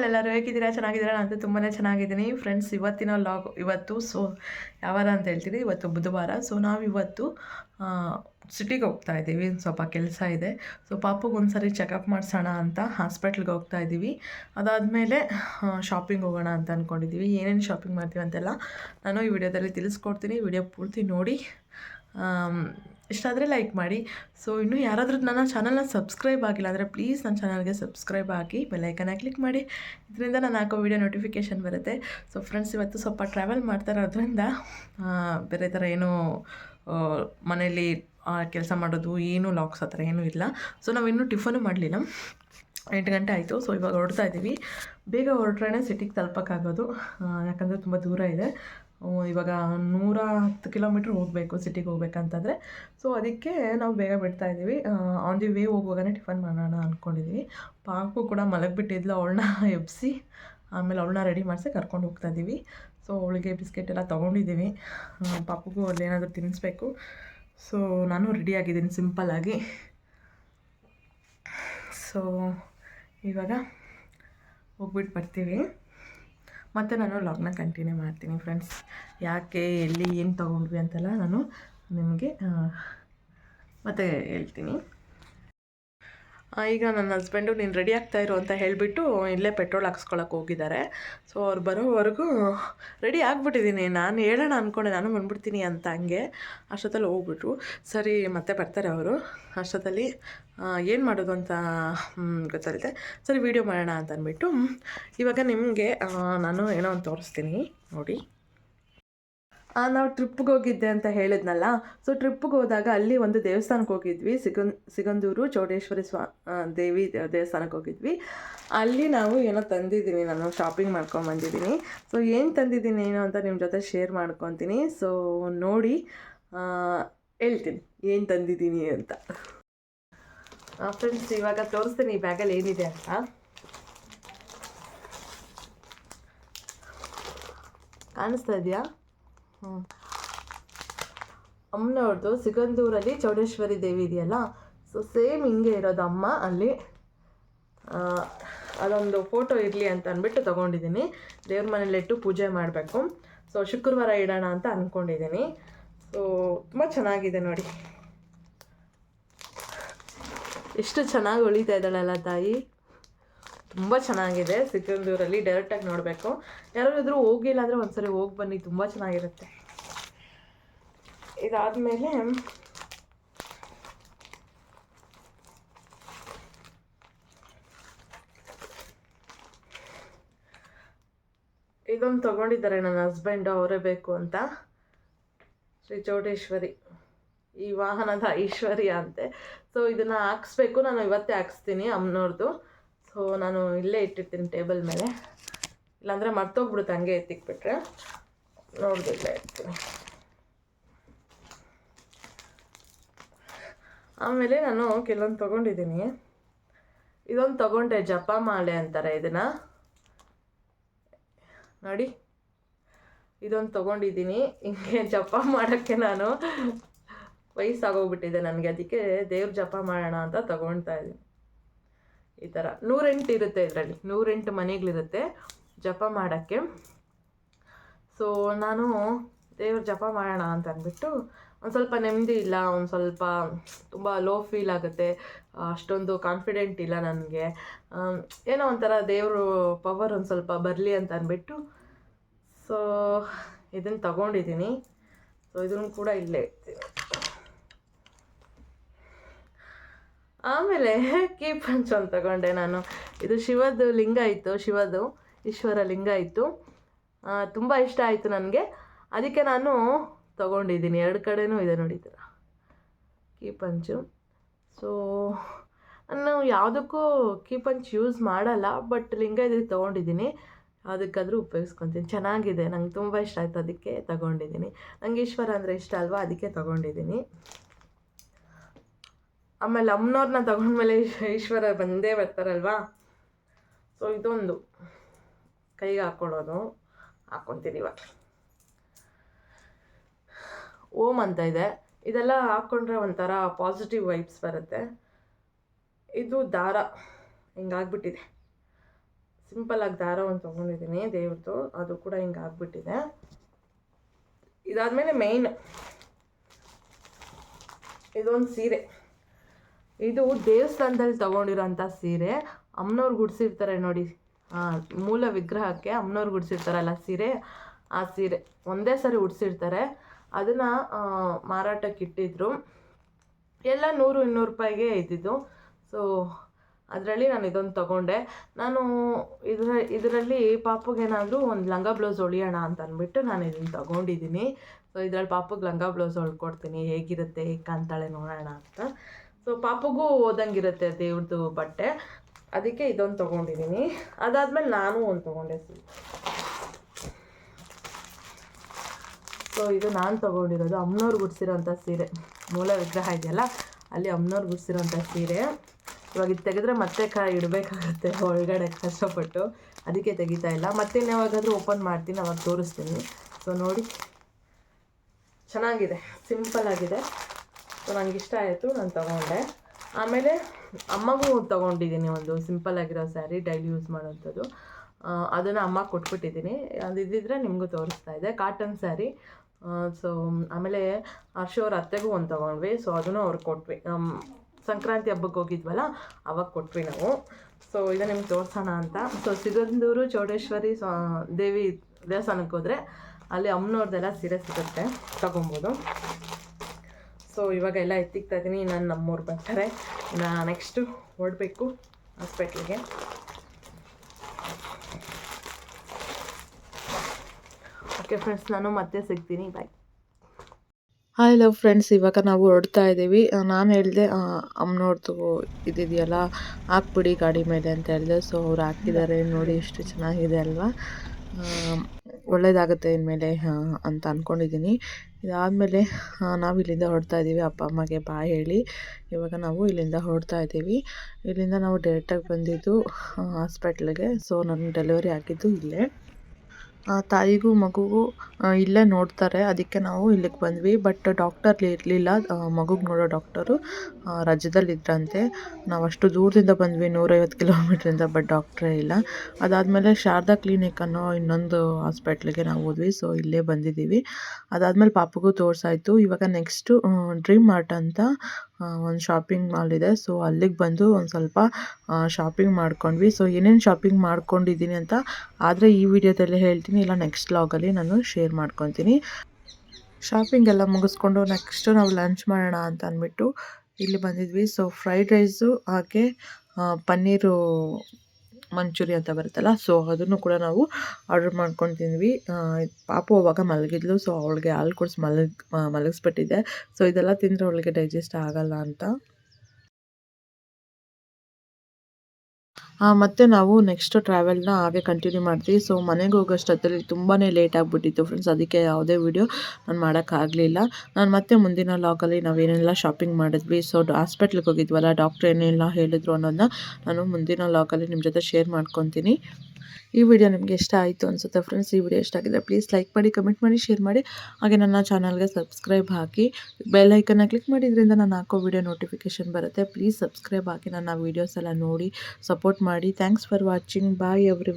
To ಎಲ್ಲರೂ ಹೇಗಿದ್ದೀರಾ? ಚೆನ್ನಾಗಿದ್ದೀರಾ? ನಾನು ತುಂಬಾ ಚೆನ್ನಾಗಿದ್ದೀನಿ. ಫ್ರೆಂಡ್ಸ್ ಇವತ್ತಿನ ಲಾಗ್ ಇವತ್ತು ಸೊ ಯಾವಾರ ಅಂತ ಹೇಳ್ತೀನಿ ಇವತ್ತು ಬುಧವಾರ. ಸೊ ನಾವು ಇವತ್ತು ಸಿಟಿಗೆ ಹೋಗ್ತಾ ಇದ್ದೀವಿ. ಸ್ವಲ್ಪ ಕೆಲಸ ಇದೆ. ಸೊ ಪಾಪುಗೆ ಒಂದು ಸರಿ ಚೆಕಪ್ ಮಾಡಿಸೋಣ ಅಂತ ಹಾಸ್ಪಿಟ್ಲ್ಗೆ ಹೋಗ್ತಾ ಇದ್ದೀವಿ. ಅದಾದಮೇಲೆ ಶಾಪಿಂಗ್ ಹೋಗೋಣ ಅಂತ ಅಂದ್ಕೊಂಡಿದ್ದೀವಿ ಏನೇನು ಶಾಪಿಂಗ್ ಮಾಡ್ತೀವಿ ಅಂತೆಲ್ಲ ನಾನು ಈ ವಿಡಿಯೋದಲ್ಲಿ ತಿಳಿಸ್ಕೊಡ್ತೀನಿ. ವಿಡಿಯೋ ಪೂರ್ತಿ ನೋಡಿ. ಇಷ್ಟ ಆದರೆ ಲೈಕ್ ಮಾಡಿ. ಸೊ ಇನ್ನೂ ಯಾರಾದರೂ ನನ್ನ ಚಾನಲ್ನ ಸಬ್ಸ್ಕ್ರೈಬ್ ಆಗಿಲ್ಲ ಅಂದರೆ ಪ್ಲೀಸ್ ನನ್ನ ಚಾನಲ್ಗೆ ಸಬ್ಸ್ಕ್ರೈಬ್ ಆಗಿ ಬೆಲ್ಲೈಕನ್ನ ಕ್ಲಿಕ್ ಮಾಡಿ. ಇದರಿಂದ ನಾನು ಹಾಕೋ ವೀಡಿಯೋ ನೋಟಿಫಿಕೇಷನ್ ಬರುತ್ತೆ. ಸೊ ಫ್ರೆಂಡ್ಸ್ ಇವತ್ತು ಸ್ವಲ್ಪ ಟ್ರಾವೆಲ್ ಮಾಡ್ತಾ ಇರೋದ್ರಿಂದ ಬೇರೆ ಥರ ಏನೂ ಮನೆಯಲ್ಲಿ ಕೆಲಸ ಮಾಡೋದು ಏನೂ ಲಾಕ್ಸ್ ಆ ಥರ ಏನೂ ಇಲ್ಲ. ಸೊ ನಾವು ಇನ್ನೂ ಟಿಫನು ಮಾಡಲಿಲ್ಲ. ಎಂಟು ಗಂಟೆ ಆಯಿತು. ಸೊ ಇವಾಗ ಹೊರಡ್ತಾ ಇದ್ದೀವಿ ಬೇಗ ಹೊರಟ್ರೆ ಸಿಟಿಗೆ ತಲುಪೋಕ್ಕಾಗೋದು. ಯಾಕಂದರೆ ತುಂಬ ದೂರ ಇದೆ. ಇವಾಗ ನೂರ ಹತ್ತು ಕಿಲೋಮೀಟ್ರ್ ಹೋಗಬೇಕು ಸಿಟಿಗೆ ಹೋಗ್ಬೇಕಂತಂದರೆ. ಸೊ ಅದಕ್ಕೆ ನಾವು ಬೇಗ ಬಿಡ್ತಾ ಇದ್ದೀವಿ. ಆನ್ ದಿ ವೇ ಹೋಗುವಾಗನೇ ಟಿಫನ್ ಮಾಡೋಣ ಅಂದ್ಕೊಂಡಿದ್ದೀವಿ ಪಾಪು ಕೂಡ ಮಲಗಿಬಿಟ್ಟಿದ್ಲು, ಅವಳನ್ನ ಎಬ್ಬಿಸಿ ಆಮೇಲೆ ಅವಳನ್ನ ರೆಡಿ ಮಾಡಿಸಿ ಕರ್ಕೊಂಡು ಹೋಗ್ತಾ ಇದ್ದೀವಿ. ಸೊ ಅವಳಿಗೆ ಬಿಸ್ಕೆಟ್ ಎಲ್ಲ ತೊಗೊಂಡಿದ್ದೀವಿ. ಪಾಪುಗೂ ಅಲ್ಲಿ ಏನಾದರೂ ತಿನ್ನಿಸ್ಬೇಕು. ಸೊ ನಾನು ರೆಡಿ ಆಗಿದ್ದೀನಿ ಸಿಂಪಲ್ಲಾಗಿ ಸೊ ಇವಾಗ ಹೋಗ್ಬಿಟ್ಟು ಬರ್ತೀವಿ. ಮತ್ತು ನಾನು ಲಾಗ್ನ ಕಂಟಿನ್ಯೂ ಮಾಡ್ತೀನಿ ಫ್ರೆಂಡ್ಸ್ ಯಾಕೆ, ಎಲ್ಲಿ, ಏನು ತೊಗೊಂಡ್ವಿ ಅಂತೆಲ್ಲ ನಾನು ನಿಮಗೆ ಮತ್ತೆ ಹೇಳ್ತೀನಿ. ಈಗ ನನ್ನ ಹಸ್ಬೆಂಡು ನೀನು ರೆಡಿ ಆಗ್ತಾ ಇರು ಅಂತ ಹೇಳಿಬಿಟ್ಟು ಇಲ್ಲೇ ಪೆಟ್ರೋಲ್ ಹಾಕ್ಸ್ಕೊಳಕ್ಕೆ ಹೋಗಿದ್ದಾರೆ ಸೊ ಅವ್ರು ಬರೋವರೆಗೂ ರೆಡಿ ಆಗಿಬಿಟ್ಟಿದ್ದೀನಿ ನಾನು ಹೇಳೋಣ ಅಂದ್ಕೊಂಡೆ ನಾನು ಬಂದ್ಬಿಡ್ತೀನಿ ಅಂತ ಹಂಗೆ ಅಷ್ಟೊತ್ತಲ್ಲಿ ಹೋಗ್ಬಿಟ್ರು. ಸರಿ, ಮತ್ತೆ ಬರ್ತಾರೆ ಅವರು. ಅಷ್ಟೊತ್ತಲ್ಲಿ ಏನು ಮಾಡೋದು ಅಂತ ಗೊತ್ತಾಗುತ್ತೆ. ಸರಿ ವೀಡಿಯೋ ಮಾಡೋಣ ಅಂತ ಅಂದ್ಬಿಟ್ಟು, ಇವಾಗ ನಿಮಗೆ ನಾನು ಏನೋ ಒಂದು ತೋರಿಸ್ತೀನಿ. ನೋಡಿ. ನಾವು ಟ್ರಿಪ್ಗೆ ಹೋಗಿದ್ದೆ ಅಂತ ಹೇಳಿದ್ನಲ್ಲ ಸೊ ಟ್ರಿಪ್ಗೆ ಹೋದಾಗ ಅಲ್ಲಿ ಒಂದು ದೇವಸ್ಥಾನಕ್ಕೆ ಹೋಗಿದ್ವಿ ಸಿಗನ್ ಸಿಗಂದೂರು ಚೌಡೇಶ್ವರಿ ಸ್ವಾ ದೇವಿ ದೇವಸ್ಥಾನಕ್ಕೆ ಹೋಗಿದ್ವಿ. ಅಲ್ಲಿ ನಾವು ಏನೋ ತಂದಿದ್ದೀನಿ, ನಾನು ಶಾಪಿಂಗ್ ಮಾಡ್ಕೊಂಬಂದಿದ್ದೀನಿ ಸೊ ಏನು ತಂದಿದ್ದೀನಿ, ಏನೋ ಅಂತ ನಿಮ್ಮ ಜೊತೆ ಶೇರ್ ಮಾಡ್ಕೊತೀನಿ. ಸೊ ನೋಡಿ ಹೇಳ್ತೀನಿ, ಏನು ತಂದಿದ್ದೀನಿ ಅಂತ. ಫ್ರೆಂಡ್ಸ್ ಇವಾಗ ತೋರಿಸ್ತೀನಿ, ಈ ಬ್ಯಾಗಲ್ಲಿ ಏನಿದೆ ಅಂತ. ಕಾಣಿಸ್ತಾ ಇದೆಯಾ? ಅಮ್ಮನವ್ರದ್ದು ಸಿಗಂದೂರಲ್ಲಿ ಚೌಡೇಶ್ವರಿ ದೇವಿ ಇದೆಯಲ್ಲ? ಸೊ ಸೇಮ್ ಹಿಂಗೆ ಇರೋದು ಅಮ್ಮ ಅಲ್ಲಿ. ಅದೊಂದು ಫೋಟೋ ಇರಲಿ ಅಂತ ಅಂದ್ಬಿಟ್ಟು ತೊಗೊಂಡಿದ್ದೀನಿ. ದೇವ್ರ ಮನೇಲಿಟ್ಟು ಪೂಜೆ ಮಾಡಬೇಕು. ಸೊ ಶುಕ್ರವಾರ ಇಡೋಣ ಅಂತ ಅಂದ್ಕೊಂಡಿದ್ದೀನಿ ಸೊ ತುಂಬ ಚೆನ್ನಾಗಿದೆ ನೋಡಿ. ಎಷ್ಟು ಚೆನ್ನಾಗಿ ಉಳಿತಾ ಇದ್ದಾಳಲ್ಲ ತಾಯಿ. ತುಂಬ ಚೆನ್ನಾಗಿದೆ. ಸಿಕ್ಕಂದೂರಲ್ಲಿ ಡೈರೆಕ್ಟಾಗಿ ನೋಡಬೇಕು. ಯಾರಾದರೂ ಹೋಗಿಲ್ಲ ಅಂದರೆ ಒಂದ್ಸರಿ ಹೋಗಿ ಬನ್ನಿ. ತುಂಬ ಚೆನ್ನಾಗಿರುತ್ತೆ. ಇದಾದಮೇಲೆ ಇದೊಂದು ತೊಗೊಂಡಿದ್ದಾರೆ ನನ್ನ ಹಸ್ಬೆಂಡು ಅವರೇ ಬೇಕು ಅಂತ. ಶ್ರೀ ಚೌಡೇಶ್ವರಿ. ಈ ವಾಹನದ ಐಶ್ವರ್ಯ ಅಂತೆ. ಸೊ ಇದನ್ನು ಹಾಕ್ಸ್ಬೇಕು. ನಾನು ಇವತ್ತೇ ಹಾಕ್ಸ್ತೀನಿ ಅಮ್ಮನವ್ರದ್ದು ಸೊ ನಾನು ಇಲ್ಲೇ ಇಟ್ಟಿರ್ತೀನಿ ಟೇಬಲ್ ಮೇಲೆ. ಇಲ್ಲಾಂದರೆ ಮರ್ತೋಗ್ಬಿಡುತ್ತೆ ಹಂಗೆ ಎತ್ತಿಕ್ಬಿಟ್ರೆ ನೋಡ್ದು ಇಲ್ಲೇ ಇರ್ತೀನಿ. ಆಮೇಲೆ ನಾನು ಕೆಲವೊಂದು ತೊಗೊಂಡಿದ್ದೀನಿ. ಇದೊಂದು ತೊಗೊಂಡೆ ಜಪಮಾಲೆ ಅಂತಾರೆ ಇದನ್ನು. ನೋಡಿ. ಇದೊಂದು ತೊಗೊಂಡಿದ್ದೀನಿ. ಹಿಂಗೆ ಜಪ ಮಾಡೋಕ್ಕೆ ನಾನು ವಯಸ್ಸಾಗೋಗ್ಬಿಟ್ಟಿದೆ ನನಗೆ. ಅದಕ್ಕೆ ದೇವ್ರ ಜಪ ಮಾಡೋಣ ಅಂತ ತೊಗೊಳ್ತಾ ಇದ್ದೀನಿ. ಈ ಥರ ನೂರೆಂಟು ಇರುತ್ತೆ ಇದರಲ್ಲಿ. ನೂರೆಂಟು ಮನೆಗಳಿರುತ್ತೆ ಜಪ ಮಾಡೋಕ್ಕೆ. ಸೊ ನಾನು, ದೇವ್ರ ಜಪ ಮಾಡೋಣ ಅಂತ ಅಂದ್ಬಿಟ್ಟು ಒಂದು ಸ್ವಲ್ಪ ನೆಮ್ಮದಿ ಇಲ್ಲ, ಒಂದು ಸ್ವಲ್ಪ ತುಂಬ ಲೋ ಫೀಲ್ ಆಗುತ್ತೆ, ಅಷ್ಟೊಂದು ಕಾನ್ಫಿಡೆಂಟ್ ಇಲ್ಲ ನನಗೆ. ಏನೋ ಒಂಥರ ದೇವರು ಪವರ್ ಒಂದು ಸ್ವಲ್ಪ ಬರಲಿ ಅಂತ ಅಂದ್ಬಿಟ್ಟು ಸೊ ಇದನ್ನು ತಗೊಂಡಿದ್ದೀನಿ ಸೊ ಇದನ್ನು ಕೂಡ ಇಲ್ಲೇ ಆಮೇಲೆ ಕೀಪ್ ಪಂಚ್ ತಗೊಂಡೆ ನಾನು. ಇದು ಶಿವದ್ದು ಲಿಂಗ ಇತ್ತು ಶಿವದು ಈಶ್ವರ ಲಿಂಗ ಇತ್ತು. ತುಂಬ ಇಷ್ಟ ಆಯಿತು ನನಗೆ. ಅದಕ್ಕೆ ನಾನು ತಗೊಂಡಿದ್ದೀನಿ. ಎರಡು ಕಡೆನೂ ಇದೆ ನೋಡಿ ಥರ ಕೀ ಪಂಚು ಸೊ ನಾನು ಯಾವುದಕ್ಕೂ ಕೀ ಪಂಚ್ ಯೂಸ್ ಮಾಡಲ್ಲ ಬಟ್ ಲಿಂಗ ಇದಕ್ಕೆ ತೊಗೊಂಡಿದ್ದೀನಿ. ಅದಕ್ಕಾದರೂ ಉಪಯೋಗಿಸ್ಕೊತೀನಿ. ಚೆನ್ನಾಗಿದೆ. ನಂಗೆ ತುಂಬ ಇಷ್ಟ ಆಯಿತು, ಅದಕ್ಕೆ ತಗೊಂಡಿದ್ದೀನಿ. ನಂಗೆ ಈಶ್ವರ ಅಂದರೆ ಇಷ್ಟ ಅಲ್ವಾ, ಅದಕ್ಕೆ ತಗೊಂಡಿದ್ದೀನಿ. ಆಮೇಲೆ ಅಮ್ಮನವ್ರನ್ನ ತಗೊಂಡ್ಮೇಲೆ ಈಶ್ವರ ಬಂದೇ ಬರ್ತಾರಲ್ವಾ? ಸೊ ಇದೊಂದು. ಕೈಗೆ ಹಾಕ್ಕೊಳ್ಳೋದು. ಹಾಕ್ಕೊತೀನಿ ಇವಾಗ. ಓಮ್ ಅಂತ ಇದೆ. ಇದೆಲ್ಲ ಹಾಕ್ಕೊಂಡ್ರೆ ಒಂಥರ ಪಾಸಿಟಿವ್ ವೈಬ್ಸ್ ಬರುತ್ತೆ. ಇದು ದಾರ. ಹಿಂಗಾಗ್ಬಿಟ್ಟಿದೆ. ಸಿಂಪಲಾಗಿ ದಾರ ಒಂದು ತೊಗೊಂಡಿದ್ದೀನಿ ದೇವ್ರದ್ದು ಅದು ಕೂಡ ಹಿಂಗಾಗ್ಬಿಟ್ಟಿದೆ. ಇದಾದಮೇಲೆ ಮೇಯ್ನ್ ಇದೊಂದು ಸೀರೆ. ಇದು ದೇವಸ್ಥಾನದಲ್ಲಿ ತೊಗೊಂಡಿರೋಂಥ ಸೀರೆ. ಅಮ್ಮನವ್ರು ಗುಡಿಸಿರ್ತಾರೆ ನೋಡಿ. ಮೂಲ ವಿಗ್ರಹಕ್ಕೆ ಅಮ್ಮನವ್ರು ಗುಡಿಸಿರ್ತಾರಲ್ಲ ಸೀರೆ. ಆ ಸೀರೆ ಒಂದೇ ಸರಿ ಉಡಿಸಿರ್ತಾರೆ. ಅದನ್ನು ಮಾರಾಟಕ್ಕೆ ಇಟ್ಟಿದ್ರು. ಎಲ್ಲ ನೂರು, ಇನ್ನೂರು ರೂಪಾಯಿಗೆ ಇದ್ದಿದ್ದು. ಸೊ ಅದರಲ್ಲಿ ನಾನು ಇದೊಂದು ತೊಗೊಂಡೆ. ನಾನು ಇದರ, ಇದರಲ್ಲಿ ಪಾಪುಗೇನಾದರೂ ಒಂದು ಲಂಗ ಬ್ಲೌಸ್ ಹೊಳಿಯೋಣ ಅಂತ ಅಂದ್ಬಿಟ್ಟು ನಾನು ಇದನ್ನು ತೊಗೊಂಡಿದ್ದೀನಿ. ಸೊ ಇದರಲ್ಲಿ ಪಾಪುಗೆ ಲಂಗ ಬ್ಲೌಸ್ ಹೊಳ್ಕೊಡ್ತೀನಿ ಹೇಗಿರುತ್ತೆ, ಹೇಗೆ ಕಾಣ್ತಾಳೆ ನೋಡೋಣ ಅಂತ. ಸೊ ಪಾಪಗೂ ಓದಂಗಿರುತ್ತೆ ದೇವ್ರದ್ದು ಬಟ್ಟೆ. ಅದಕ್ಕೆ ಇದೊಂದು ತೊಗೊಂಡಿದ್ದೀನಿ ಅದಾದ್ಮೇಲೆ ನಾನು ಒಂದು ತೊಗೊಂಡೆ ಸೊ ಇದು ನಾನು ತೊಗೊಂಡಿರೋದು ಅಮ್ಮನವ್ರು ಗುಡಿಸಿರೋಂಥ ಸೀರೆ. ಮೂಲ ವಿಗ್ರಹ ಇದೆಯಲ್ಲ, ಅಲ್ಲಿ ಅಮ್ಮನವ್ರು ಗುಡಿಸಿರೋಂಥ ಸೀರೆ. ಇವಾಗ ಇದು ತೆಗೆದ್ರೆ ಮತ್ತೆ ಕ ಇಡಬೇಕಾಗುತ್ತೆ ಒಳಗಡೆ ಕಷ್ಟಪಟ್ಟು. ಅದಕ್ಕೆ ತೆಗಿತಾ ಇಲ್ಲ. ಮತ್ತೆ ಯಾವಾಗಾದರೂ ಓಪನ್ ಮಾಡ್ತೀನಿ, ಅವಾಗ ತೋರಿಸ್ತೀನಿ. ಸೊ ನೋಡಿ. ಚೆನ್ನಾಗಿದೆ. ಸಿಂಪಲ್ ಆಗಿದೆ. ಸೊ ಇಷ್ಟ ಆಯಿತು, ನಾನು ತೊಗೊಂಡೆ. ಆಮೇಲೆ ಅಮ್ಮಗೂ ತೊಗೊಂಡಿದ್ದೀನಿ ಒಂದು ಸಿಂಪಲ್ ಆಗಿರೋ ಸ್ಯಾರಿ, ಡೈಲಿ ಯೂಸ್ ಮಾಡೋವಂಥದ್ದು. ಅದನ್ನು ಅಮ್ಮ ಕೊಟ್ಬಿಟ್ಟಿದ್ದೀನಿ. ಅದು ಇದ್ದಿದ್ರೆ ನಿಮಗೂ ತೋರಿಸ್ತಾ ಇದೆ, ಕಾಟನ್ ಸ್ಯಾರಿ. ಸೊ, ಆಮೇಲೆ ಹರ್ಷವ್ರ ಅತ್ತೆಗೂ ಒಂದು ತೊಗೊಂಡ್ವಿ. ಸೊ, ಅದನ್ನು ಅವ್ರಿಗೆ ಕೊಟ್ವಿ. ಸಂಕ್ರಾಂತಿ ಹಬ್ಬಕ್ಕೆ ಹೋಗಿದ್ವಲ್ಲ, ಅವಾಗ ಕೊಟ್ವಿ ನಾವು. ಸೊ, ಇದು ನಿಮ್ಗೆ ತೋರಿಸೋಣ ಅಂತ. ಸೊ, ಸಿಗಂದೂರು, ಚೌಡೇಶ್ವರಿ ಸ್ವ, ದೇವಿ ದೇವಸ್ಥಾನಕ್ಕೆ ಹೋದರೆ ಅಲ್ಲಿ ಅಮ್ಮನವ್ರದ್ದೆಲ್ಲ ಸೀರೆ ಸಿಗುತ್ತೆ, ತೊಗೊಬೋದು. ಸೊ ಇವಾಗ ಎಲ್ಲ ಎತ್ತಿಕ್ತಾ ಇದ್ದೀನಿ. ನಾನು ನಮ್ಮೂರು ಬರ್ತಾರೆ ನಾ ನೆಕ್ಸ್ಟು ಹೊರಡಬೇಕು ಹಾಸ್ಪಿಟ್ಲಿಗೆ ಓಕೆ ಫ್ರೆಂಡ್ಸ್ ನಾನು ಮತ್ತೆ ಸಿಗ್ತೀನಿ. ಬಾಯ್ ಹಾಯ್ ಲವ್ ಫ್ರೆಂಡ್ಸ್ ಇವಾಗ ನಾವು ಹೊರಡ್ತಾ ಇದ್ದೀವಿ. ನಾನು ಹೇಳಿದೆ ಅಮ್ಮನವ್ರದ್ದು ಇದಿದೆಯಲ್ಲ, ಹಾಕ್ಬಿಡಿ ಗಾಡಿ ಮೇಲೆ ಅಂತ ಹೇಳಿದೆ. ಸೊ ಅವ್ರು ಹಾಕಿದ್ದಾರೆ. ನೋಡಿ, ಎಷ್ಟು ಚೆನ್ನಾಗಿದೆ ಅಲ್ವಾ? ಒಳ್ಳೇದಾಗುತ್ತೆ ಇನ್ಮೇಲೆ ಅಂತ ಅಂದ್ಕೊಂಡಿದ್ದೀನಿ ಇದಾದಮೇಲೆ ನಾವು ಇಲ್ಲಿಂದ ಹೊರಡ್ತಾ ಇದ್ದೀವಿ ಅಪ್ಪ, ಅಮ್ಮಗೆ ಬಾಯ್ ಹೇಳಿ. ಇವಾಗ ನಾವು ಇಲ್ಲಿಂದ ಹೊರಡ್ತಾ ಇದ್ದೀವಿ ಇಲ್ಲಿಂದ ನಾವು ಡೈರೆಕ್ಟಾಗಿ ಬಂದಿದ್ದು ಹಾಸ್ಪಿಟ್ಲಿಗೆ ಸೊ ನನ್ನ ಡೆಲಿವರಿ ಆಗಿದ್ದು ಇಲ್ಲೇ. ಆ, ತಾಯಿಗೂ ಮಗುಗೂ ಇಲ್ಲೇ ನೋಡ್ತಾರೆ. ಅದಕ್ಕೆ ನಾವು ಇಲ್ಲಿಗೆ ಬಂದ್ವಿ. ಬಟ್ ಡಾಕ್ಟರ್ ಇರಲಿಲ್ಲ. ಮಗುಗೆ ನೋಡೋ ಡಾಕ್ಟರು ರಜದಲ್ಲಿದ್ದರಂತೆ ನಾವು ಅಷ್ಟು ದೂರದಿಂದ ಬಂದ್ವಿ ನೂರೈವತ್ತು ಕಿಲೋಮೀಟ್ರಿಂದ ಬಟ್ ಡಾಕ್ಟ್ರೇ ಇಲ್ಲ. ಅದಾದಮೇಲೆ ಶಾರದಾ ಕ್ಲಿನಿಕ್ ಅನ್ನೋ ಇನ್ನೊಂದು ಹಾಸ್ಪಿಟ್ಲಿಗೆ ನಾವು ಹೋದ್ವಿ. ಸೊ ಇಲ್ಲೇ ಬಂದಿದ್ದೀವಿ. ಅದಾದಮೇಲೆ ಪಾಪಗೂ ತೋರಿಸಾಯ್ತು. ಇವಾಗ ನೆಕ್ಸ್ಟು ಡ್ರೀಮ್ ಮಾರ್ಟ್ ಅಂತ ಒಂದು ಶಾಪಿಂಗ್ ಮಾಲ್ ಇದೆ. ಸೊ ಅಲ್ಲಿಗೆ ಬಂದು ಒಂದು ಸ್ವಲ್ಪ ಶಾಪಿಂಗ್ ಮಾಡ್ಕೊಂಡ್ವಿ. ಸೊ ಏನೇನು ಶಾಪಿಂಗ್ ಮಾಡ್ಕೊಂಡಿದ್ದೀನಿ ಅಂತ ಆದರೆ ಈ ವಿಡಿಯೋದಲ್ಲಿ ಹೇಳ್ತೀನಿ. ಇಲ್ಲ ನೆಕ್ಸ್ಟ್ ಲಾಗಲ್ಲಿ ನಾನು ಶೇರ್ ಮಾಡ್ಕೊತೀನಿ. ಶಾಪಿಂಗ್ ಎಲ್ಲ ಮುಗಿಸ್ಕೊಂಡು ನೆಕ್ಸ್ಟು ನಾವು ಲಂಚ್ ಮಾಡೋಣ ಅಂತ ಅಂದ್ಬಿಟ್ಟು ಇಲ್ಲಿ ಬಂದಿದ್ವಿ. ಸೊ ಫ್ರೈಡ್ ರೈಸು ಹಾಗೆ ಪನ್ನೀರು ಮಂಚೂರಿ ಅಂತ ಬರುತ್ತಲ್ಲ ಸೊ ಅದನ್ನು ಕೂಡ ನಾವು ಆರ್ಡರ್ ಮಾಡ್ಕೊಂಡು ತಿಂದ್ವಿ. ಪಾಪು ಅವಾಗ ಮಲಗಿದ್ಲು ಸೊ ಅವಳಿಗೆ ಹಾಲು ಕುಡಿಸಿ ಮಲಗಿ, ಮಲಗಿಸ್ಬಿಟ್ಟಿದ್ದೆ. ಸೊ ಇದೆಲ್ಲ ತಿಂದರೆ ಅವಳಿಗೆ ಡೈಜೆಸ್ಟ್ ಆಗಲ್ಲ ಅಂತ. ಮತ್ತು ನಾವು ನೆಕ್ಸ್ಟ್ ಟ್ರಾವೆಲ್ನ ಹಾಗೆ ಕಂಟಿನ್ಯೂ ಮಾಡ್ತೀವಿ. ಸೊ ಮನೆಗೆ ಹೋಗೋಷ್ಟೊತ್ತಲ್ಲಿ ತುಂಬಾ ಲೇಟ್ ಆಗಿಬಿಟ್ಟಿತ್ತು ಫ್ರೆಂಡ್ಸ್ ಅದಕ್ಕೆ ಯಾವುದೇ ವೀಡಿಯೋ ನಾನು ಮಾಡೋಕ್ಕಾಗಲಿಲ್ಲ ನಾನು ಮತ್ತೆ ಮುಂದಿನ ಲಾಗಲ್ಲಿ ನಾವೇನೆಲ್ಲ ಶಾಪಿಂಗ್ ಮಾಡಿದ್ವಿ. ಸೊ ಹಾಸ್ಪಿಟ್ಲಿಗೆ ಹೋಗಿದ್ವಲ್ಲ ಡಾಕ್ಟ್ರ್ ಏನೆಲ್ಲ ಹೇಳಿದ್ರು ಅನ್ನೋದನ್ನ ನಾನು ಮುಂದಿನ ಲಾಗಲ್ಲಿ ನಿಮ್ಮ ಜೊತೆ ಶೇರ್ ಮಾಡ್ಕೊತೀನಿ. ಈ ವಿಡಿಯೋ ನಿಮಗೆ ಇಷ್ಟ ಆಯಿತು ಅನಿಸುತ್ತೆ ಫ್ರೆಂಡ್ಸ್ ಈ ವಿಡಿಯೋ ಇಷ್ಟ ಆಗಿದ್ರೆ ಪ್ಲೀಸ್ ಲೈಕ್ ಮಾಡಿ ಕಮೆಂಟ್ ಮಾಡಿ ಶೇರ್ ಮಾಡಿ. ಹಾಗೆ ನನ್ನ ಚಾನಲ್ಗೆ ಸಬ್ಸ್ಕ್ರೈಬ್ ಹಾಕಿ. ಬೆಲ್ ಐಕನ್ನ ಕ್ಲಿಕ್ ಮಾಡಿದ್ರಿಂದ ನಾನು ಹಾಕೋ ವಿಡಿಯೋ ನೋಟಿಫಿಕೇಷನ್ ಬರುತ್ತೆ. ಪ್ಲೀಸ್ ಸಬ್ಸ್ಕ್ರೈಬ್ ಹಾಕಿ. ನನ್ನ ವೀಡಿಯೋಸ್ ಎಲ್ಲ ನೋಡಿ ಸಪೋರ್ಟ್ ಮಾಡಿ. Thanks for watching bye every